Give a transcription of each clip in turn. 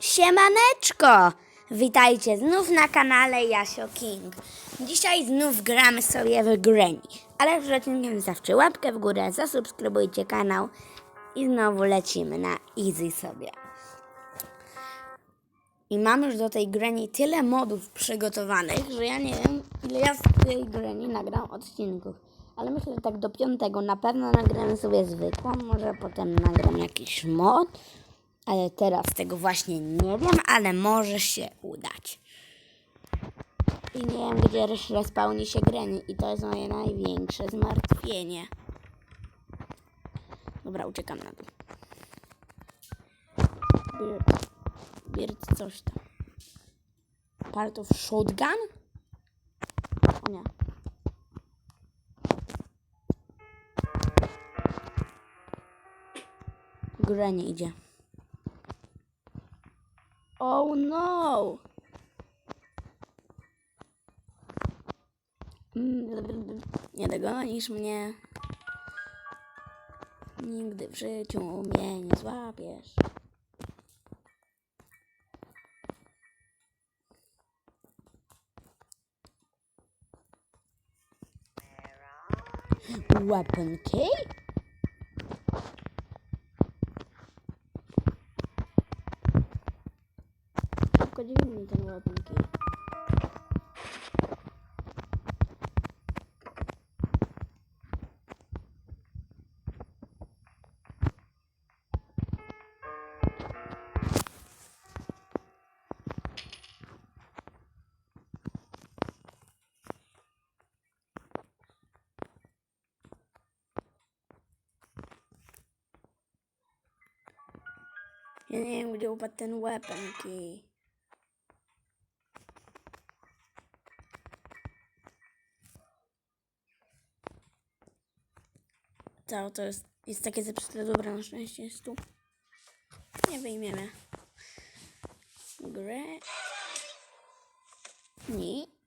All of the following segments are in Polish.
Siemaneczko! Witajcie znów na kanale Jasio King. Dzisiaj znów gramy sobie w Granny. Ale przed odcinkiem zostawcie łapkę w górę, zasubskrybujcie kanał i znowu lecimy na easy sobie. I mam już do tej Granny tyle modów przygotowanych, że ja nie wiem ile ja z tej Granny nagram odcinków. Ale myślę, że tak do piątego na pewno nagram sobie zwykłą, może potem nagram jakiś mod. Ale teraz tego właśnie nie wiem, ale może się udać. I nie wiem, gdzie respawni się Granny i to jest moje największe zmartwienie. Dobra, uciekam na dół. Bird. Bird coś tam. Part of shotgun? O nie. Granny idzie. Oh no! Mm, Nie dogonisz mnie. Nigdy w życiu mnie nie złapiesz. Weapon key? Ja nie wiem, gdzie upadł ten key. To, to jest, jest takie zepsute, dobra, na szczęście jest tu. Nie wyjmiemy. Grę. Nie.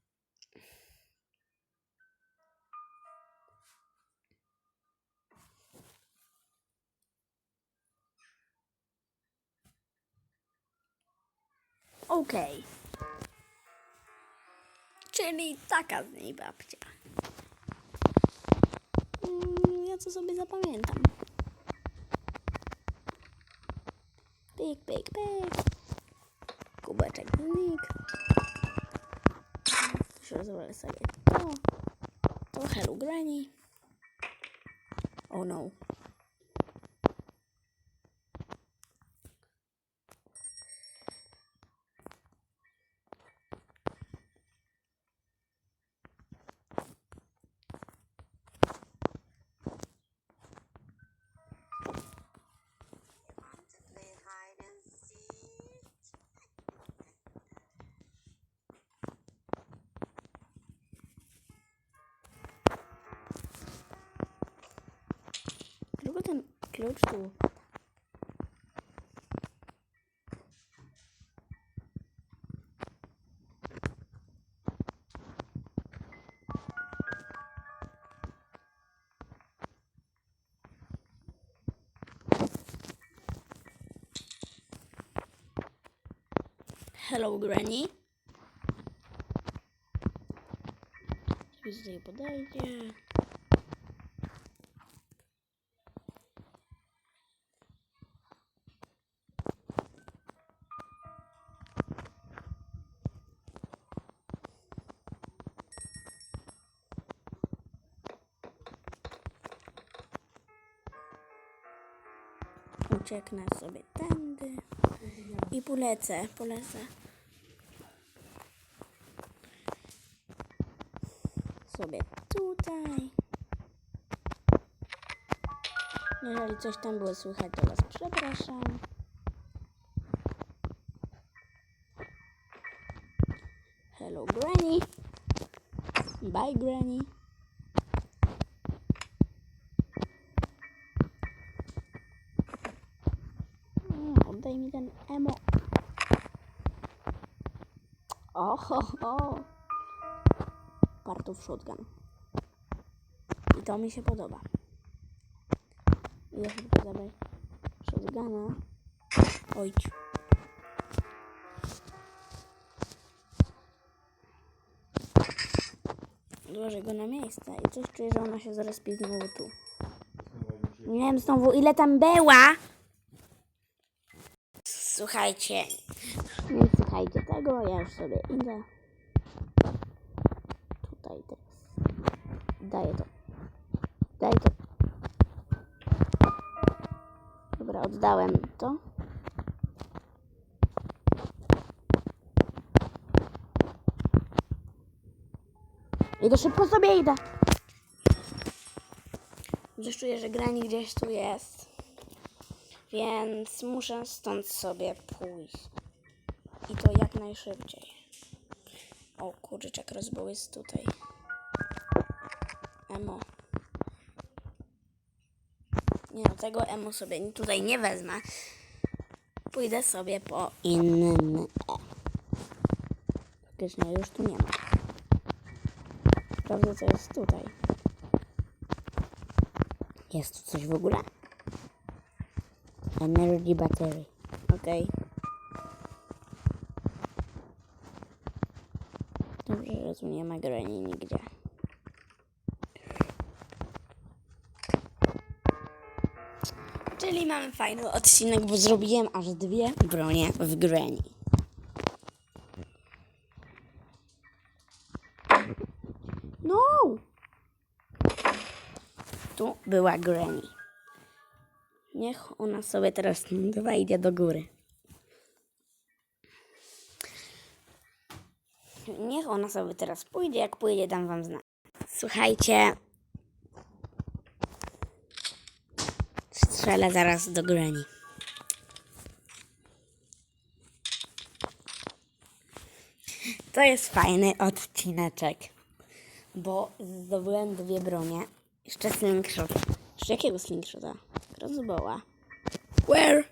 Okej. Czyli taka z niej babcia. Mm, Ja to sobie zapamiętam. Pyk, pyk, pyk. Kubeczek znikł. Rozwalę sobie to. To Hello. Oh no. Klucz tu? Hello, Granny. Tutaj podejdzie. Ucieknę sobie tędy i polecę, polecę. Sobie tutaj. Jeżeli coś tam było słychać, to Was przepraszam. Hello, Granny. Bye, Granny. Ohoho! Partów shotgun. I to mi się podoba. Ja chyba zabrać shotguna. Oj. Odłożę go na miejsce i coś czuję, że ona się zaraz znowu tu. Nie wiem znowu, ile tam była. Słuchajcie. Nic słuchajcie tego, ja już sobie idę. Tutaj teraz. Daję to. Daj to. Dobra, oddałem to. I to szybko sobie idę. Już czuję, że grani gdzieś tu jest. Więc muszę stąd sobie pójść. I to jak najszybciej. O kurczak rozboł jest tutaj. Emo. Nie no, tego emo sobie tutaj nie wezmę. Pójdę sobie po innym E. Faktycznie już tu nie ma. Sprawdzę co jest tutaj. Jest tu coś w ogóle? Energy battery. Okej. Dobrze, że tu nie ma grani nigdzie. Czyli mamy fajny odcinek, bo zrobiłem aż dwie bronie w grani. No! Tu była Granny. Niech ona sobie teraz wejdzie do góry. Niech ona sobie teraz pójdzie, jak pójdzie, dam wam znać. Słuchajcie. Strzelę zaraz do Granny. To jest fajny odcineczek, bo zdobyłem dwie bronie. Jeszcze slingshot. Jeszcze jakiego slingshota? Crossbowa. Where?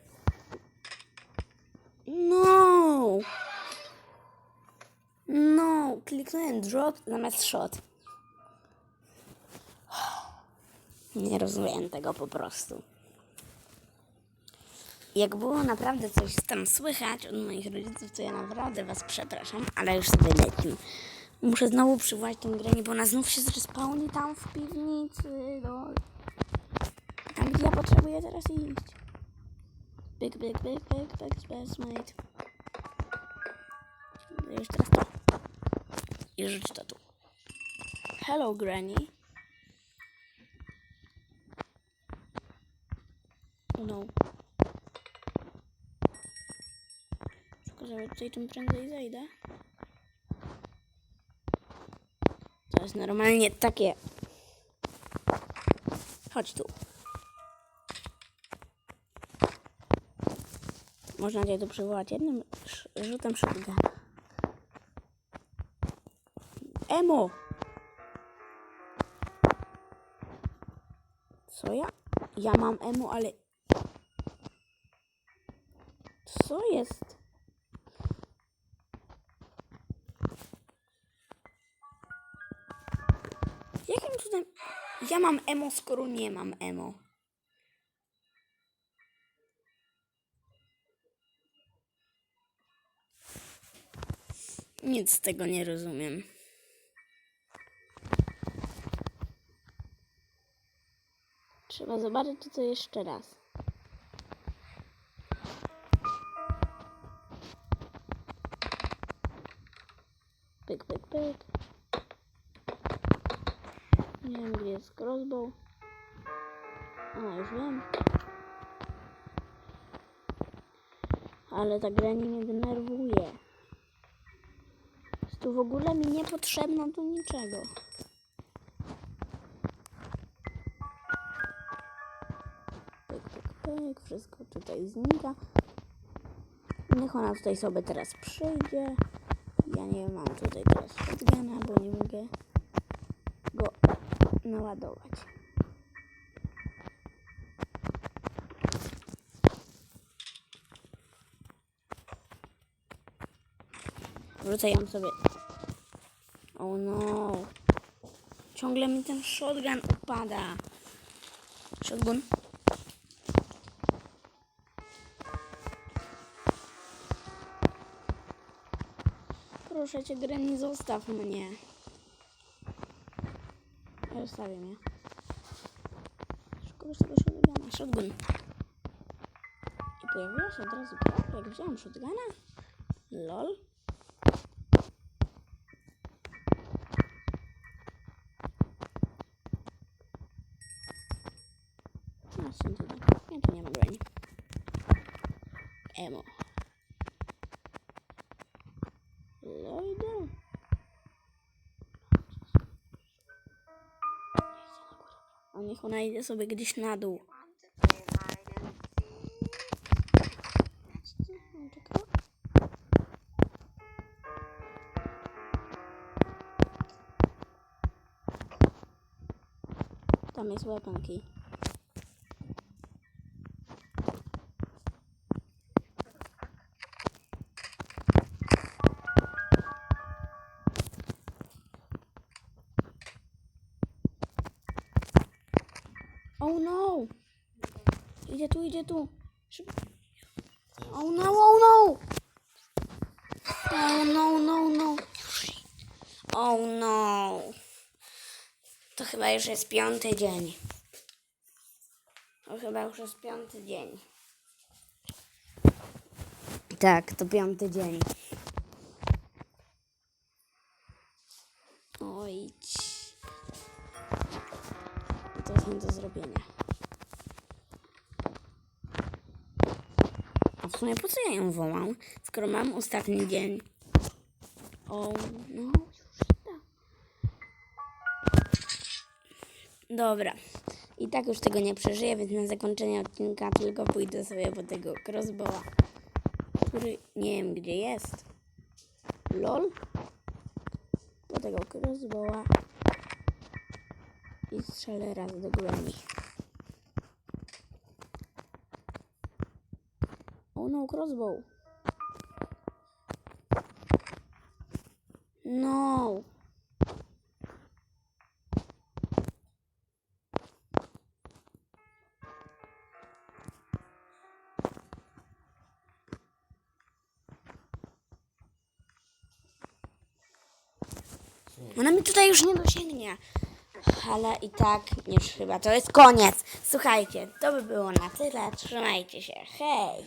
No! No! Kliknąłem drop zamiast shot. Nie rozumiem tego po prostu. Jak było naprawdę coś tam słychać od moich rodziców, to ja naprawdę was przepraszam, ale już sobie lecimy. Muszę znowu przywołać tą grę, bo ona znów się zrespawni tam w piwnicy, no. Tam, gdzie ja potrzebuję teraz iść. Big, big, big, big, big space, mate. I rzuć to tu. Hello, Granny. No. Tylko, że tutaj czym prędzej zejdę. To jest normalnie takie. Chodź tu. Można cię tu przywołać jednym rzutem shotguna. Emo! Co ja? Ja mam emo, ale... Co jest? Jakim cudem... Ja mam emo, skoro nie mam emo. Nic z tego nie rozumiem. Trzeba zobaczyć, czy to jeszcze raz. Pyk, pyk, pyk. Nie wiem, gdzie jest crossbow. A, już wiem. Ale ta gra nie mnie denerwuje. Jest tu w ogóle mi niepotrzebna do niczego. Wszystko tutaj znika. Niech ona tutaj sobie teraz przyjdzie. Ja nie mam tutaj teraz shotguna, bo nie mogę go naładować. Wrócę ją sobie. Oh no. Ciągle mi ten shotgun upada. Shotgun. Proszę cię, Granny, zostaw mnie. Zostawię mnie. Szkoda z tego shotguna. Shotgun. I pojawiła się od razu krop, jak wziąłem shotguna? Lol. No, są tutaj. Nie, tu nie ma broni. Emo. Ona idzie sobie gdzieś na dół. Tam jest weapon key. Oh no! Idzie tu, idzie tu. Oh no, oh no! Oh no, no, no. Oh no. To chyba już jest piąty dzień. To chyba już jest piąty dzień. Tak, to piąty dzień. Oj. To jest nie do zrobienia. A w sumie po co ja ją wołam, skoro mam ostatni dzień? O, no już da. Dobra. I tak już tego nie przeżyję, więc na zakończenie odcinka tylko pójdę sobie po tego crossbowa, który nie wiem gdzie jest. LOL. Po tego crossbowa. I strzelę raz do granny. Oh no, crossbow. No. Ona mi tutaj już nie dosięgnie. Ale i tak już chyba to jest koniec. Słuchajcie, to by było na tyle. Trzymajcie się. Hej!